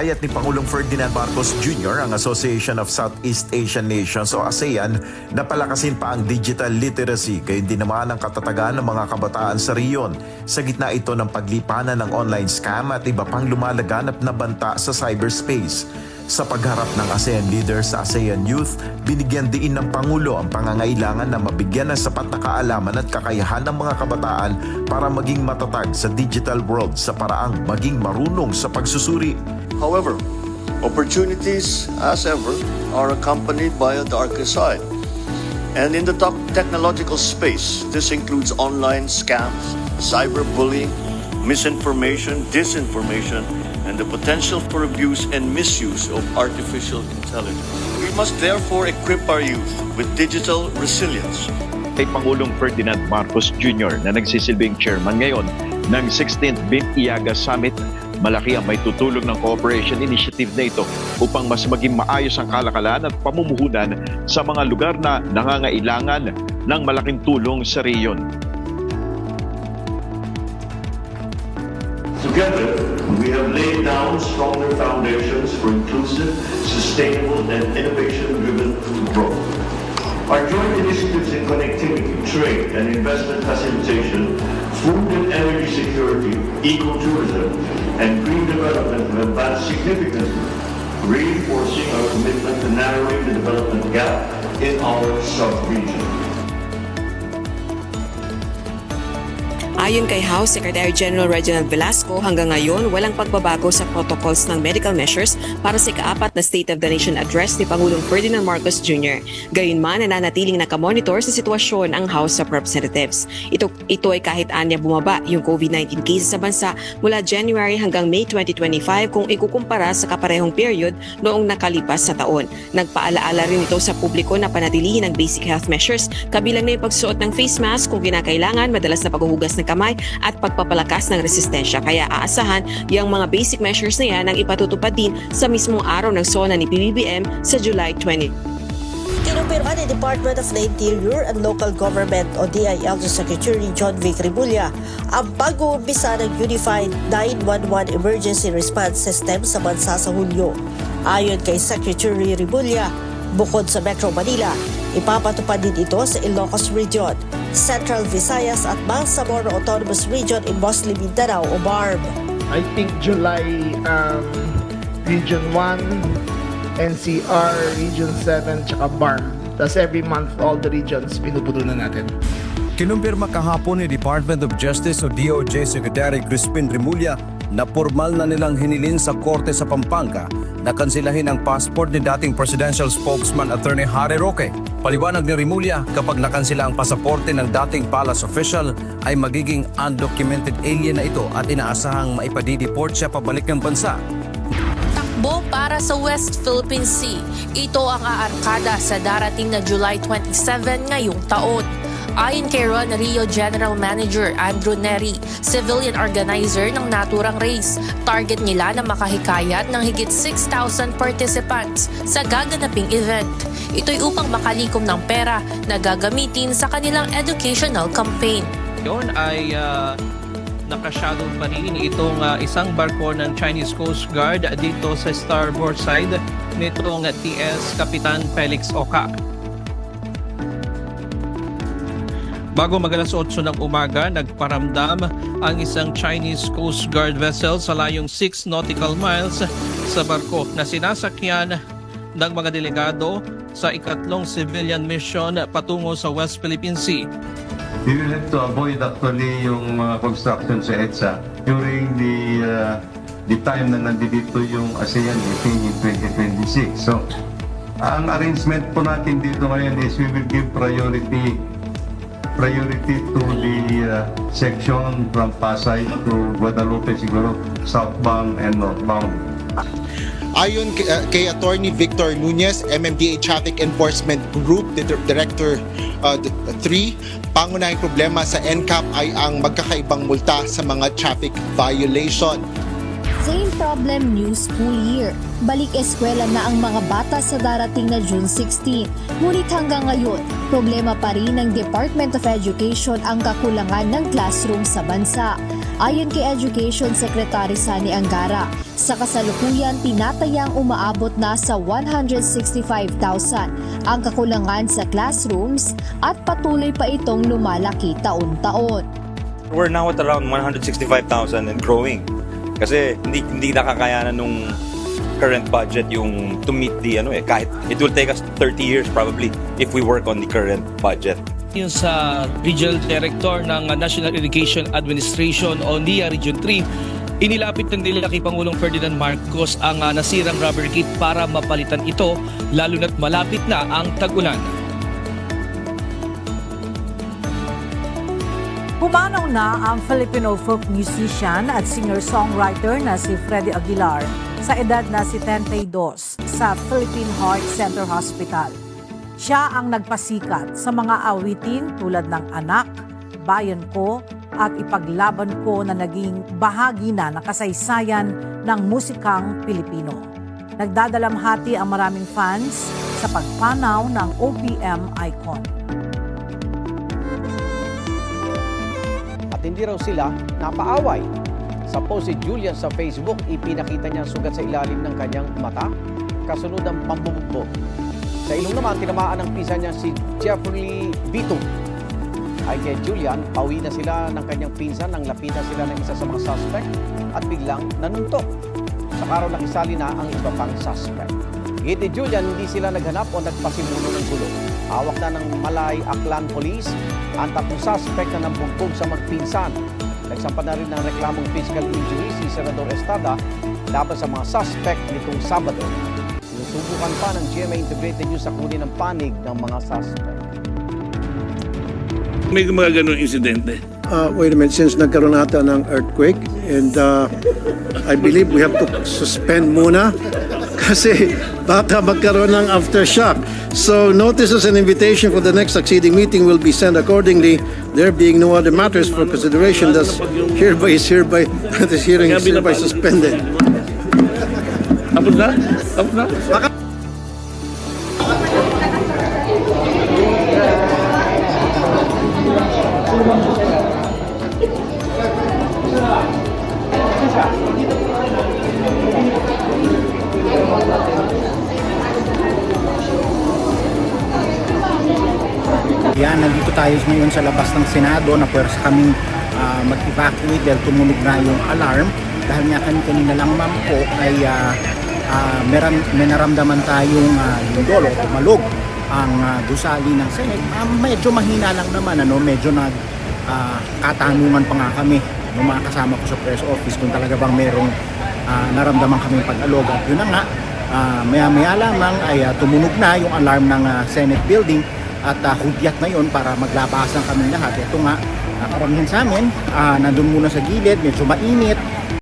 Hinihikayat ni Pangulong Ferdinand Marcos Jr. ang Association of Southeast Asian Nations o ASEAN na palakasin pa ang digital literacy gayon din naman ang katatagan ng mga kabataan sa riyon. Sa gitna ito ng paglipanan ng online scam at iba pang lumalaganap na banta sa cyberspace. Sa pagharap ng ASEAN leaders sa ASEAN Youth, binigyan diin ng Pangulo ang pangangailangan na mabigyan ng sapat na kaalaman at kakayahan ng mga kabataan para maging matatag sa digital world sa paraang maging marunong sa pagsusuri. However, opportunities, as ever, are accompanied by a darker side. And in the technological space, this includes online scams, cyberbullying, misinformation, disinformation, and the potential for abuse and misuse of artificial intelligence. We must therefore equip our youth with digital resilience kay Pangulong Ferdinand Marcos Jr. na nagsisilbing chairman ngayon ng 16th BIM-IAGA Summit. Malaki ang may tutulong ng cooperation initiative na ito upang mas maging maayos ang kalakalan at pamumuhunan sa mga lugar na nangangailangan ng malaking tulong sa reyon. Together, we have laid down stronger foundations for inclusive, sustainable, and innovation-driven growth. Our joint initiatives in connectivity, trade, and investment facilitation, food and energy security, ecotourism, development significantly, reinforcing our commitment to narrowing the development gap in our sub-region. Ayon kay House Secretary General Reginald Velasco, hanggang ngayon walang pagbabago sa protocols ng medical measures para sa ikaapat na State of the Nation address ni Pangulong Ferdinand Marcos Jr. Gayunman, nananatiling nakamonitor sa sitwasyon ang House of Representatives. Ito, ito ay kahit anya bumaba yung COVID-19 cases sa bansa mula January hanggang May 2025 kung ikukumpara sa kaparehong period noong nakalipas sa taon. Nagpaalaala rin ito sa publiko na panatilihin ang basic health measures kabilang na yung pagsuot ng face mask kung kinakailangan, madalas na paghuhugas ng kamay at pagpapalakas ng resistensya. Kaya aasahan yung mga basic measures na yan ang ipatutupad din sa mismong araw ng SONA ni PBBM sa July 20. Kinumpirma ni Department of the Interior and Local Government o DILG Secretary John Vic Rimulya ang pag-uumpisa ng Unified 911 Emergency Response System sa bansa sa Hulyo. Ayon kay Secretary Rimulya, bukod sa Metro Manila, ipapatupad din ito sa Ilocos Region, Central Visayas at Bangsamoro Autonomous Region in Muslim Mindanao o BARB. I think July um, Region 1, NCR, Region 7, tsaka BARM. Tapos every month, all the regions, pinupuno na natin. Kinumpirma kahapon ni Department of Justice o DOJ Secretary Crispin Rimulya na formal na nilang hinilin sa korte sa Pampanga na kansilahin ang passport ni dating presidential spokesman Attorney Harry Roque. Paliwanag ni Rimulya, kapag nakansila ang pasaporte ng dating palace official ay magiging undocumented alien na ito at inaasahang maipadideport siya pabalik ng bansa. Takbo para sa West Philippine Sea. Ito ang aarkada sa darating na July 27 ngayong taon. Ayon kay Ron Rio General Manager Andrew Neri, civilian organizer ng naturang race, target nila na makahikayat ng higit 6,000 participants sa gaganaping event. Ito'y upang makalikom ng pera na gagamitin sa kanilang educational campaign. Yun ay uh, nakashadow pa rin itong ah, isang barko ng Chinese Coast Guard dito sa starboard side nitong TS Kapitan Felix Oka. Bago magalas 8 ng umaga, nagparamdam ang isang Chinese Coast Guard vessel sa layong 6 nautical miles sa barko na sinasakyan ng mga delegado sa ikatlong civilian mission patungo sa West Philippine Sea. We will have to avoid actually yung mga construction sa EDSA during the uh, the time na nandito yung ASEAN meeting in 2026. So, ang arrangement po natin dito ngayon is we will give priority priority to the uh, section from Pasay to Guadalupe siguro southbound and northbound. Ayon kay, uh, kay Attorney Victor Nunez, MMDA Traffic Enforcement Group Dir- Director 3, pangunahing problema sa NCAP ay ang magkakaibang multa sa mga traffic violation. Same problem new school year. Balik eskwela na ang mga bata sa darating na June 16. Ngunit hanggang ngayon, problema pa rin ng Department of Education ang kakulangan ng classroom sa bansa. Ayon kay Education Secretary Sani Angara, sa kasalukuyan tinatayang umaabot na sa 165,000 ang kakulangan sa classrooms at patuloy pa itong lumalaki taon-taon. We're now at around 165,000 and growing. Kasi hindi hindi nakakayanan nung current budget yung to meet the ano eh kahit it will take us 30 years probably if we work on the current budget. Yung sa Regional Director ng National Irrigation Administration o NIA Region 3, inilapit ng nila kay Pangulong Ferdinand Marcos ang ah, nasirang rubber gate para mapalitan ito lalo na't malapit na ang tag-ulan. Pumanaw na ang Filipino folk musician at singer-songwriter na si Freddy Aguilar sa edad na si 32 sa Philippine Heart Center Hospital. Siya ang nagpasikat sa mga awitin tulad ng Anak, Bayan Ko at Ipaglaban Ko na naging bahagi na ng kasaysayan ng musikang Pilipino. Nagdadalamhati ang maraming fans sa pagpanaw ng OPM icon. At hindi raw sila napaaway. Sa post si Julian sa Facebook, ipinakita niya ang sugat sa ilalim ng kanyang mata, kasunod ang pambubugbog. Sa ilong naman, tinamaan ng pisa niya si Jeffrey Vito. Ay kay Julian, pauwi na sila ng kanyang pinsan nang lapitan sila ng isa sa mga suspect at biglang nanuntok. Sa araw nakisali na ang iba pang suspect. Gate ni Julian, hindi sila naghanap o nagpasimuno ng gulo. Hawak na ng Malay Aklan Police ang tatlong suspect na nambugbog sa magpinsan. Nagsampa na rin ng reklamong physical injury si Senador Estrada laban sa mga suspect nitong Sabado. Sinusubukan pa ng GMA Integrated News sa kunin ng panig ng mga suspect. May mga ganun insidente. uh, wait a minute, since nagkaroon ata ng earthquake, and uh, I believe we have to suspend muna kasi baka magkaroon ng aftershock. So notices and invitation for the next succeeding meeting will be sent accordingly. There being no other matters for consideration, thus hereby is hereby, this hearing is hereby suspended. Tapos na? Tapos na? Tayo ngayon sa labas ng Senado na pwersa kaming ah, mag-evacuate dahil tumunog na yung alarm. Dahil nga kami kanina lang ma'am po ay ah, ah, meram, may naramdaman tayong uh, lindol o tumalog ang ah, gusali ng Senate. Ah, medyo mahina lang naman, ano, medyo nag katanungan pa nga kami ng mga kasama ko sa press office kung talaga bang merong ah, naramdaman kaming pag-alog. At yun na nga, ah, maya-maya lamang ay ah, tumunog na yung alarm ng ah, Senate building at uh, hudyat na yun para maglabasan kami lahat. Ito nga, uh, karamihan sa amin, ah, nandun muna sa gilid, medyo mainit,